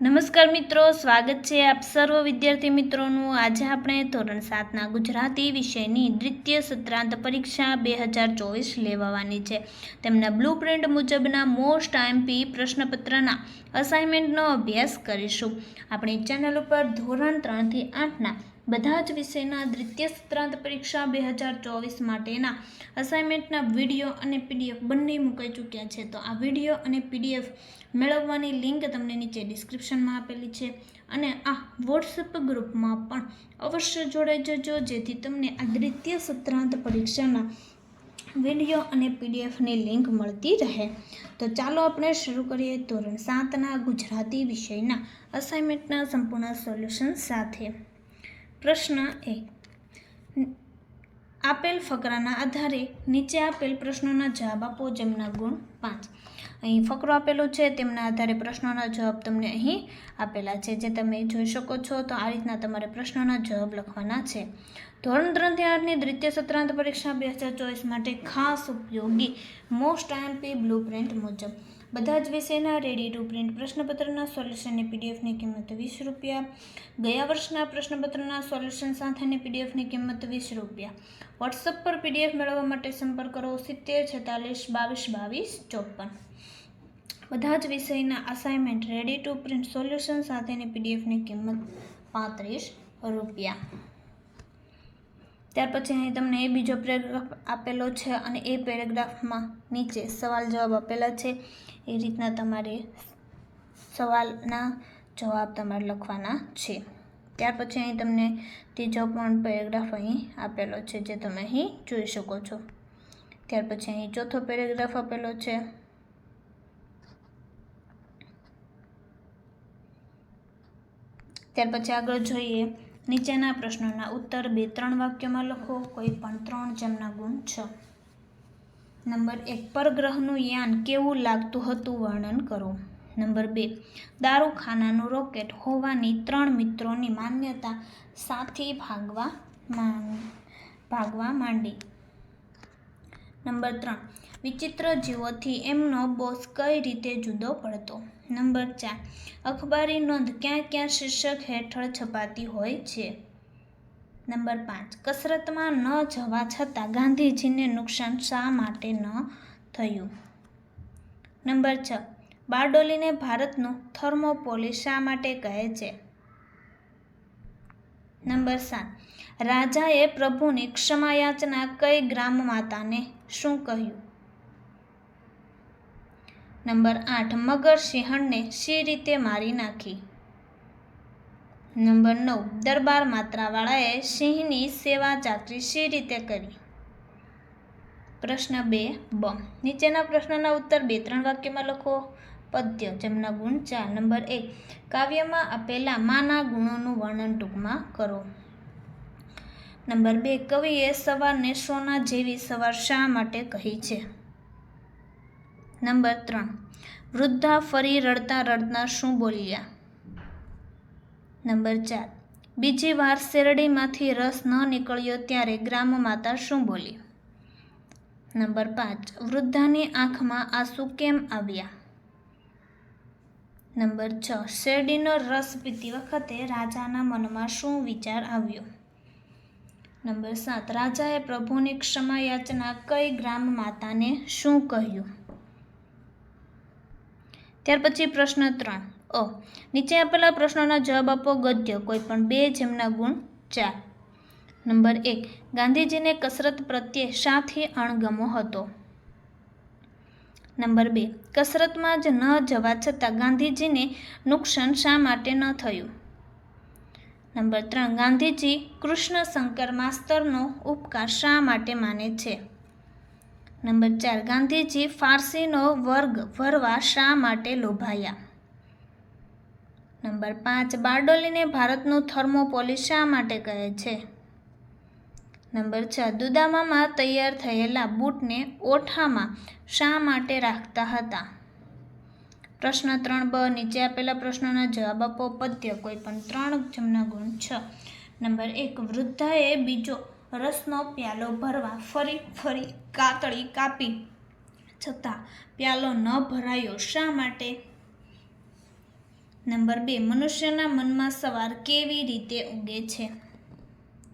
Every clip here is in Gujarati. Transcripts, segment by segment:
નમસ્કાર મિત્રો, સ્વાગત છે આપ સર્વ વિદ્યાર્થી મિત્રોનું. આજે આપણે ધોરણ સાતના ગુજરાતી વિષયની દ્વિતીય સત્રાંત પરીક્ષા બે હજાર ચોવીસ લેવાવાની છે. તેમના બ્લુ પ્રિન્ટ મુજબના મોસ્ટ આઈએમપી પ્રશ્નપત્રના અસાઇનમેન્ટનો અભ્યાસ કરીશું. આપણી ચેનલ ઉપર ધોરણ ત્રણથી આઠના બધા જ વિષયના દ્વિતીય સત્રાંત પરીક્ષા બે હજાર ચોવીસ માટેના અસાઇનમેન્ટના વીડિયો અને પીડીએફ બંને મુકાઈ ચૂક્યા છે. તો આ વીડિયો અને પીડીએફ મેળવવાની લિંક તમને નીચે ડિસ્ક્રિપ્શનમાં આપેલી છે અને આ વોટ્સએપ ગ્રુપમાં પણ અવશ્ય જોડાઈ જજો, જેથી તમને આ દ્વિતીય સત્રાંત પરીક્ષાના વીડિયો અને પીડીએફની લિંક મળતી રહે. તો ચાલો આપણે શરૂ કરીએ ધોરણ સાતના ગુજરાતી વિષયના અસાઇનમેન્ટના સંપૂર્ણ સોલ્યુશન સાથે. પ્રશ્ન એક આપેલ ફકરાના આધારે નીચે આપેલ પ્રશ્નોના જવાબ આપો જેમના ગુણ પાંચ. અહીં ફકરો આપેલો છે, તેમના આધારે પ્રશ્નોના જવાબ તમને અહીં આપેલા છે. જે તમે જોઈ શકો છો, તો આ રીતના તમારે પ્રશ્નોના જવાબ લખવાના છે. ધોરણ ત્રણથી આઠની દ્વિતીય સત્રાંત પરીક્ષા બે હજાર ચોવીસ માટે ખાસ ઉપયોગી, મોસ્ટ આઈએમપી બ્લુ પ્રિન્ટ મુજબ. બધા જ વિષયના રેડી ટુ પ્રિન્ટ પ્રશ્નપત્રના સોલ્યુશનની પીડીએફની કિંમત વીસ રૂપિયા. ગયા વર્ષના પ્રશ્નપત્રના સોલ્યુશન સાથેની પીડીએફની કિંમત વીસ રૂપિયા. વોટ્સઅપ પર પીડીએફ મેળવવા માટે સંપર્ક કરો સિત્તેર છેતાલીસ બાવીસ બાવીસ ચોપન. બધા જ વિષયના assignment ready to print solution સાથેની પીડીએફની કિંમત પાંત્રીસ રૂપિયા. ત્યાર પછી અહીં તમને એ બીજો પેરેગ્રાફ આપેલો છે અને એ પેરેગ્રાફમાં નીચે સવાલ જવાબ આપેલા છે. એ રીતના તમારે સવાલના જવાબ તમારે લખવાના છે. ત્યાર પછી અહીં તમને ત્રીજો પણ પેરેગ્રાફ અહીં આપેલો છે જે તમે અહીં જોઈ શકો છો. ત્યાર પછી અહીં ચોથો પેરેગ્રાફ આપેલો છે. ત્યાર પછી આગળ જોઈએ નીચેના પ્રશ્નોના ઉત્તર બે ત્રણ વાક્યોમાં લખો, કોઈ પણ ત્રણ જેમના ગુણ છ. નંબર એક, પરગ્રહનું યાન કેવું લાગતું હતું વર્ણન કરો. નંબર બે, દારૂખાનાનું રોકેટ હોવાની ત્રણ મિત્રોની માન્યતા સાથી ભાગવા ભાગવા માંડી. નંબર ત્રણ, વિચિત્ર જીવોથી એમનો બોસ કઈ રીતે જુદો પડતો? નંબર ચાર. અખબારી નોંધ ક્યાં ક્યાં શીર્ષક હેઠળ છપાતી હોય છે? નંબર પાંચ. કસરતમાં ન જવા છતાં ગાંધીજીને નુકસાન શા માટે ન થયું? નંબર છ. બારડોલીને ભારતનું થર્મોપોલી શા માટે કહે છે? નંબર સાત. રાજાએ પ્રભુની ક્ષમાયાચના કઈ ગ્રામ માતાને શું કહ્યું? નંબર આઠ, મગર સિંહણને શી રીતે મારી નાખી? નંબર નવ, દરબાર માત્રાવાળાએ સિંહની સેવા ચાકરી શી રીતે કરી? પ્રશ્ન બે, બ. નીચેના પ્રશ્નના ઉત્તર બે, ત્રણ વાક્યમાં લખો. પદ્ય, જેમના ગુણ ચાર. નંબર એક, કાવ્યમાં આપેલા માના ગુણોનું વર્ણન ટૂંકમાં કરો. નંબર બે, કવિએ સવારને સોના જેવી સવાર શા માટે કહી છે? નંબર ત્રણ. વૃદ્ધા ફરી રડતા રડતા શું બોલ્યા? નંબર ચાર. બીજી વાર શેરડીમાંથી રસ ન નીકળ્યો ત્યારે ગ્રામ માતા શું બોલી? નંબર પાંચ. વૃદ્ધાની આંખમાં આંસુ કેમ આવ્યા? નંબર છ. શેરડીનો રસ પીતી વખતે રાજાના મનમાં શું વિચાર આવ્યો? નંબર સાત. રાજાએ પ્રભુની ક્ષમા યાચના કઈ ગ્રામ માતાને શું કહ્યું? ત્યાર પછી પ્રશ્ન ત્રણ. અ. નીચે આપેલા પ્રશ્નોના જવાબ આપો ગદ્ય કોઈ પણ બે જેમના ગુણ ચાર. નંબર એક. ગાંધીજીને કસરત પ્રત્યે શાથી અણગમો હતો. નંબર બે. કસરતમાં જ ન જવા છતાં ગાંધીજીને નુકસાન શા માટે ન થયું? નંબર ત્રણ. ગાંધીજી કૃષ્ણશંકર માસ્તરનો ઉપકાર શા માટે માને છે? નંબર ચાર, ગાંધીજી ફારસીનો વર્ગ ભરવા શા માટે લોભાયા? નંબર પાંચ, બારડોલીને ભારતનું થર્મોપોલિસ શા માટે કહે છે? નંબર છ, દુદામામાં તૈયાર થયેલા બૂટને ઓઠામાં શા માટે રાખતા હતા? પ્રશ્ન ત્રણ, બ, નીચે આપેલા પ્રશ્નોના જવાબ આપો. પદ્ય, કોઈ પણ ત્રણ જમના ગુણ છ. નંબર એક, વૃદ્ધાએ બીજો રસનો પ્યાલો ભરવા ફરી ફરી કાતળી કાપી. છતાં પ્યાલો ન ભરાયો શા માટે? નંબર બે, મનુષ્યના મનમાં સવાર કેવી રીતે ઉગે છે?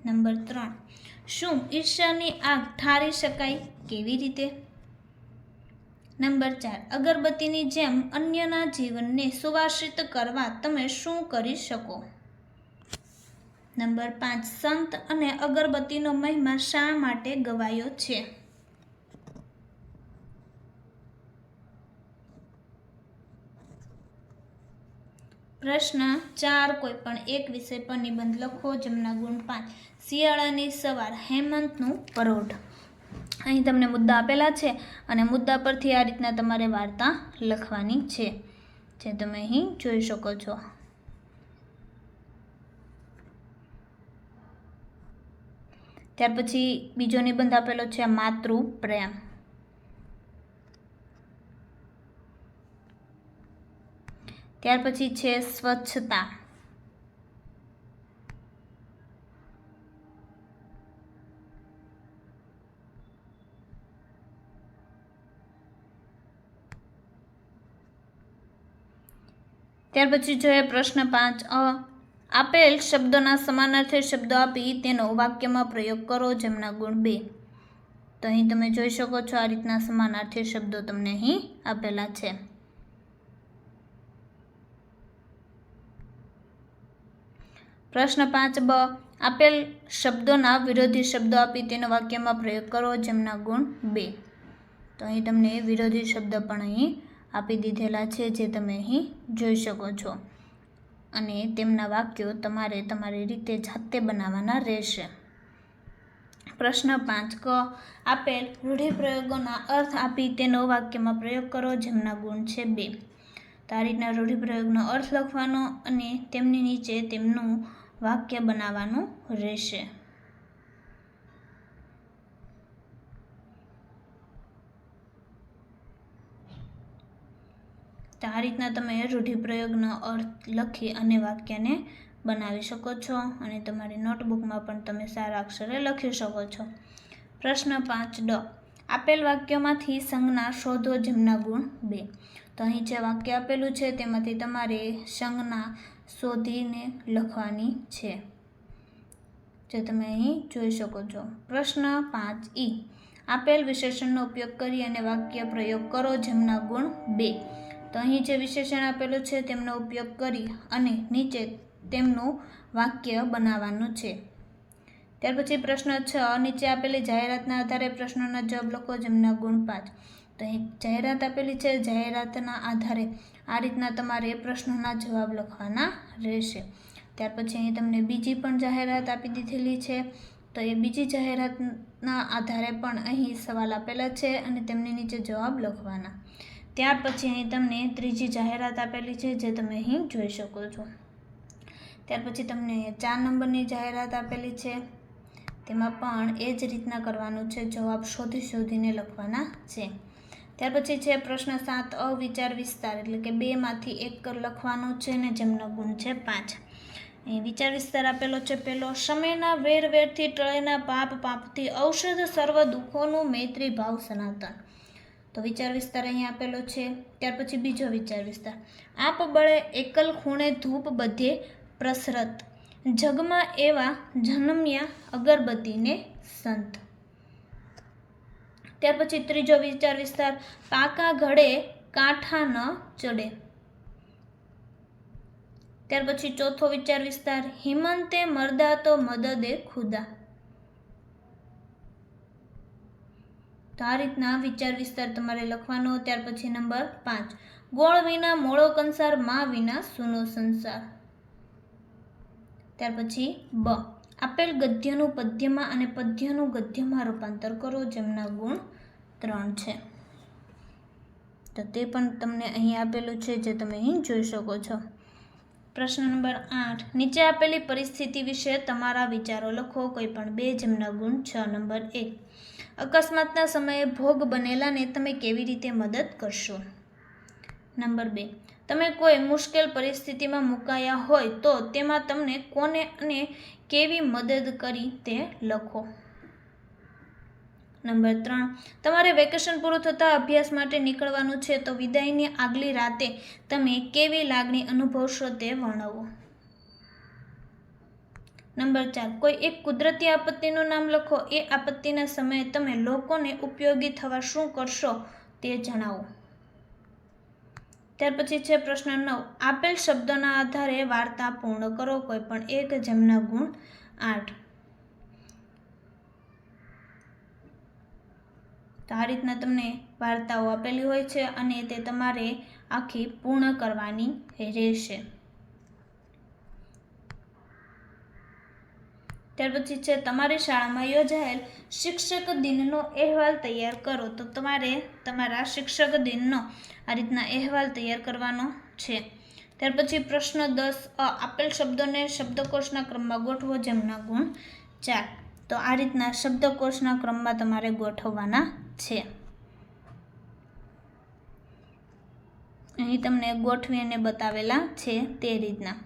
નંબર ત્રણ, શું ઈર્ષ્યાની આગ ઠારી શકાય કેવી રીતે? નંબર ચાર, અગરબત્તીની જેમ અન્યના જીવનને સુવાસિત કરવા તમે શું કરી શકો? નંબર પાંચ, સંત અને અગરબત્તીનો મહિમા શા માટે ગવાયો છે? પ્રશ્ન ચાર કોઈ પણ એક વિષય પર નિબંધ લખો. જેમના ગુણ પાંચ, શિયાળાની સવાર, હેમંતનું પરોઢ. અહીં તમને મુદ્દા આપેલા છે અને મુદ્દા પરથી આ રીતના તમારે વાર્તા લખવાની છે. જે તમે અહીં જોઈ શકો છો. ત્યાર પછી બીજો નિબંધ આપેલો છે માતૃ પ્રેમ ત્યાર પછી છે સ્વચ્છતા. ત્યાર પછી જોઈએ પ્રશ્ન પાંચ અ આપેલ શબ્દોના સમાનાર્થી શબ્દો આપી તેનો વાક્યમાં પ્રયોગ કરો જેમના ગુણ બે. તો અહીં તમે જોઈ શકો છો આ રીતના સમાનાર્થી શબ્દો તમને અહીં આપેલા છે. પ્રશ્ન પાંચ બ. આપેલ શબ્દોના વિરોધી શબ્દો આપી તેનો વાક્યમાં પ્રયોગ કરો જેમના ગુણ બે. તો અહીં તમને વિરોધી શબ્દ પણ અહીં આપી દીધેલા છે જે તમે અહીં જોઈ શકો છો. અને તેમના વાક્યો તમારે તમારી રીતે જાતે બનાવવાના રહેશે. પ્રશ્ન પાંચ, ક, આપેલ રૂઢિપ્રયોગોના અર્થ આપી તેનો વાક્યમાં પ્રયોગ કરો જેમના ગુણ છે બે. તો રૂઢિપ્રયોગનો અર્થ લખવાનો અને તેમની નીચે તેમનું વાક્ય બનાવવાનું રહેશે. તો આ રીતના તમે રૂઢિપ્રયોગનો અર્થ લખી અને વાક્યને બનાવી શકો છો અને તમારી નોટબુકમાં પણ તમે સારા અક્ષરે લખી શકો છો. પ્રશ્ન પાંચ ડ. આપેલ વાક્યોમાંથી સંજ્ઞા શોધો જેમના ગુણ બે. તો અહીં જે વાક્ય આપેલું છે તેમાંથી તમારે સંજ્ઞા શોધીને લખવાની છે. જે તમે અહીં જોઈ શકો છો. પ્રશ્ન પાંચ ઈ. આપેલ વિશેષણનો ઉપયોગ કરી અને વાક્ય પ્રયોગ કરો જેમના ગુણ બે. તો અહીં જે વિશેષણ આપેલું છે તેમનો ઉપયોગ કરી અને નીચે તેમનું વાક્ય બનાવવાનું છે. ત્યાર પછી પ્રશ્ન છ, નીચે આપેલી જાહેરાતના આધારે પ્રશ્નોના જવાબ લખો જેમના ગુણ પાંચ. તો અહીં જાહેરાત આપેલી છે, જાહેરાતના આધારે આ રીતના તમારે પ્રશ્નોના જવાબ લખવાના રહેશે. ત્યાર પછી અહીં તમને બીજી પણ જાહેરાત આપી દીધેલી છે. તો એ બીજી જાહેરાતના આધારે પણ અહીં સવાલ આપેલા છે અને તેમની નીચે જવાબ લખવાના. ત્યાર પછી અહીં તમને ત્રીજી જાહેરાત આપેલી છે, જે તમે અહીં જોઈ શકો છો. ત્યાર પછી તમને ચાર નંબરની જાહેરાત આપેલી છે. તેમાં પણ એ જ રીતના કરવાનું છે, જવાબ શોધી શોધીને લખવાના છે. ત્યાર પછી છે પ્રશ્ન સાત, અવિચાર વિસ્તાર, એટલે કે બેમાંથી એક લખવાનો છે ને જેમનો ગુણ છે પાંચ. અહીં વિચાર વિસ્તાર આપેલો છે, પેલો, સમયના વેર વેરથી ટળેના પાપ પાપથી ઔષધ સર્વ દુઃખોનું મૈત્રી ભાવ સનાતન. તો વિચાર વિસ્તાર અહીંયા આપેલો છે, ત્યાર પછી બીજો વિચાર વિસ્તાર. આપ બળે એકલ ખૂણે ધૂપ બધે પ્રસરત. જગમાં એવા જન્મ્યા અગરબત્તીને સંત. ત્યાર પછી ત્રીજો વિચાર વિસ્તાર, પાકા ઘડે કાંઠા ન ચડે. ત્યાર પછી ચોથો વિચાર વિસ્તાર, હિમંતે મરદા તો મદદે ખુદા. તો આ રીતના વિચાર વિસ્તાર તમારે લખવાનો, ત્યાર પછી નંબર પાંચ. ગોળ વિના મોળો કંસાર, માં વિના સૂનો સંસાર. ત્યાર પછી બ. આપેલ ગદ્યનું પદ્યમાં અને પદ્યનું ગદ્યમાં રૂપાંતર કરો, જેમના ગુણ ત્રણ છે. તો તે પણ તમને અહીં આપેલું છે, જે તમે અહીં જોઈ શકો છો. પ્રશ્ન નંબર આઠ. નીચે આપેલી પરિસ્થિતિ વિશે તમારા વિચારો લખો, કોઈ પણ બે, જેમના ગુણ છ. નંબર એક. અકસ્માતના સમયે ભોગ બનેલાને તમે કેવી રીતે મદદ કરશો? નંબર બે. તમે કોઈ મુશ્કેલ પરિસ્થિતિમાં મુકાયા હોય તો તેમાં તમને કોને અને કેવી મદદ કરી તે લખો. નંબર ત્રણ. તમારે વેકેશન પૂરું થતાં અભ્યાસ માટે નીકળવાનું છે તો વિદાયની આગલી રાતે તમે કેવી લાગણી અનુભવશો તે વર્ણવો. નંબર ચાર, કોઈ એક કુદરતી આપત્તિનું નામ લખો. એ આપત્તિના સમયે તમે લોકોને ઉપયોગી થવા શું કરશો તે જણાવો. ત્યાર પછી છે પ્રશ્ન નવ, આપેલ શબ્દોના આધારે વાર્તા પૂર્ણ કરો કોઈ પણ એક જેમના ગુણ આઠ. તો આ રીતના તમને વાર્તાઓ આપેલી હોય છે અને તે તમારે આખી પૂર્ણ કરવાની રહેશે. ત્યાર પછી છે, તમારી શાળામાં યોજાયેલ શિક્ષક દિનનો અહેવાલ તૈયાર કરો. તો તમારે તમારા શિક્ષક દિનનો આ રીતના અહેવાલ તૈયાર કરવાનો છે. ત્યાર પછી પ્રશ્ન દસ આપેલ શબ્દોને શબ્દકોશના ક્રમમાં ગોઠવો જેમના ગુણ ચાર. તો આ રીતના શબ્દકોશના ક્રમમાં તમારે ગોઠવવાના છે. અહીં તમને ગોઠવી અને બતાવેલા છે તે રીતના.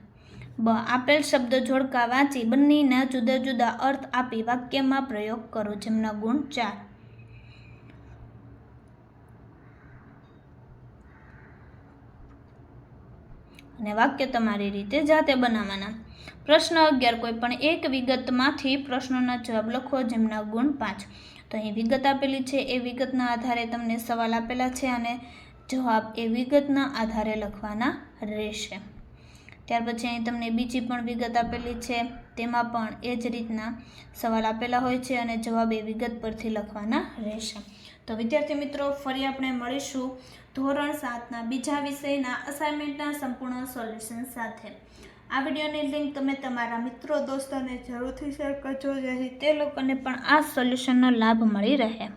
બ આપેલ શબ્દ જોડકા વાંચી બંનેના જુદા જુદા અર્થ આપી વાક્યમાં પ્રયોગ કરો જેમના ગુણ ચાર. અને વાક્ય તમારી રીતે જાતે બનાવવાના. પ્રશ્ન અગિયાર, કોઈ પણ એક વિગતમાંથી પ્રશ્નોના જવાબ લખો જેમના ગુણ પાંચ. તો અહીં વિગત આપેલી છે, એ વિગતના આધારે તમને સવાલ આપેલા છે અને જવાબ એ વિગતના આધારે લખવાના રહેશે. ત્યાર પછી અહીં તમને બીજી પણ વિગત આપેલી છે. તેમાં પણ એ જ રીતના સવાલ આપેલા હોય છે અને જવાબ એ વિગત પરથી લખવાના રહેશે. તો વિદ્યાર્થી મિત્રો, ફરી આપણે મળીશું ધોરણ સાતના બીજા વિષયના અસાઇનમેન્ટના સંપૂર્ણ સોલ્યુશન સાથે. આ વિડીયોની લિંક તમે તમારા મિત્રો, દોસ્તોને જરૂરથી શેર કરજો. જેથી તે લોકોને પણ આ સોલ્યુશનનો લાભ મળી રહે.